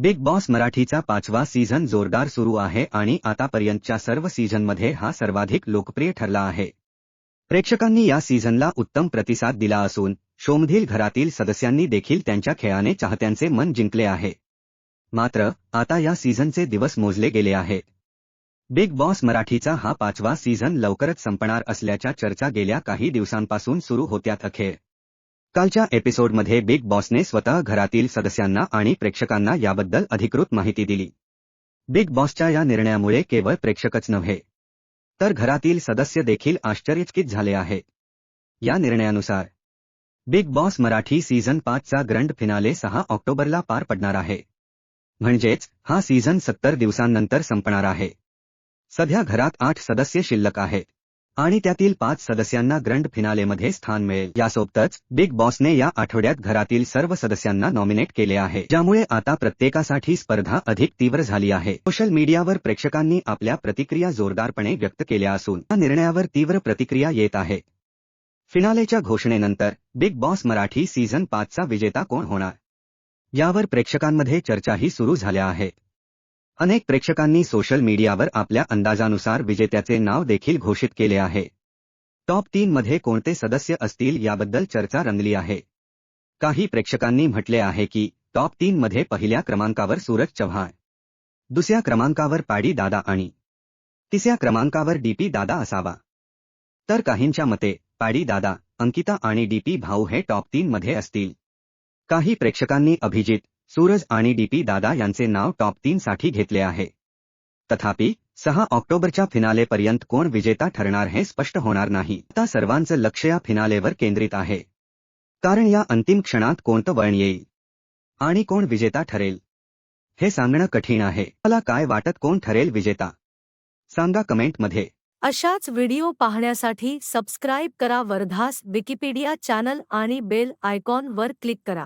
Big boss मराठीचा पाचवा season जोरदार सुरू आहे आणि आतापर्यंतच्या सर्व सीझनमध्ये हा सर्वाधिक लोकप्रिय ठरला आहे. प्रेक्षकांनी या सीझनला उत्तम प्रतिसाद दिला असून शोमधील घरातील सदस्यांनी देखील त्यांच्या खेळाने चाहत्यांचे मन जिंकले आहे. मात्र आता या सीझनचे दिवस मोजले गेले आहेत. बिग बॉस मराठीचा हा पाचवा सीझन लवकरच संपणार असल्याच्या चर्चा गेल्या काही दिवसांपासून सुरू होत्यात अखेर कालच्या एपिसोडमध्ये बिग बॉसने स्वतः घरातील सदस्यांना आणि प्रेक्षकांना याबद्दल अधिकृत माहिती दिली. बिग बॉसच्या या निर्णयामुळे केवळ प्रेक्षकच नव्हे तर घरातील सदस्य देखील आश्चर्यचकित झाले आहे. या निर्णयानुसार बिग बॉस मराठी सीझन पाचचा ग्रँड फिनाले सहा ऑक्टोबरला पार पडणार आहे. म्हणजेच हा सीझन सत्तर दिवसांनंतर संपणार आहे. सध्या घरात आठ सदस्य शिल्लक आहेत. आणि त्यातील पाच सदस्यांना ग्रँड फिनालेमध्ये स्थान मिळेल. यासोबतच बिग बॉसने या आठवड्यात घरातील सर्व सदस्यांना नॉमिनेट केले आहे ज्यामुळे आता प्रत्येकासाठी स्पर्धा अधिक तीव्र झाली आहे. सोशल मीडियावर प्रेक्षकांनी आपल्या प्रतिक्रिया जोरदारपणे व्यक्त केल्या असून या निर्णयावर तीव्र प्रतिक्रिया येत आहे. फिनालेच्या घोषणेनंतर बिग बॉस मराठी सीझन पाचचा विजेता कोण होणार? यावर प्रेक्षकांमध्ये चर्चाही सुरू झाल्या आहेत. अनेक प्रेक्षकांनी सोशल मीडियावर आपल्या अंदाजानुसार विजेत्याचे नाव देखील घोषित केले आहे. टॉप तीन मध्ये कोणते सदस्य असतील याबद्दल चर्चा रंगली आहे. काही प्रेक्षकांनी म्हटले आहे की टॉप तीन मध्ये पहिल्या क्रमांकावर सूरज चव्हाण दुसऱ्या क्रमांकावर पॅडी दादा आणि तिसऱ्या क्रमांकावर डीपी दादा असावा. तर काहींच्या मते पॅडी दादा अंकिता आणि डीपी भाऊ हे टॉप तीन मध्ये असतील. काही प्रेक्षकांनी अभिजित सूरज आणि डीपी दादा यांचे नाव टॉप तीन साठी घेतले आहे. तथापि सहा ऑक्टोबरच्या फिनालेपर्यंत कोण विजेता ठरणार हे स्पष्ट होणार नाही. आता सर्वांचं लक्ष या फिनालेवर केंद्रित आहे. कारण या अंतिम क्षणात कोणतं वळण येईल? आणि कोण विजेता ठरेल? हे सांगणं कठीण आहे. मला काय वाटत कोण ठरेल विजेता? सांगा कमेंटमध्ये. अशाच व्हिडिओ पाहण्यासाठी सबस्क्राईब करा वर्धास विकिपीडिया चॅनल आणि बेल आयकॉन वर क्लिक करा.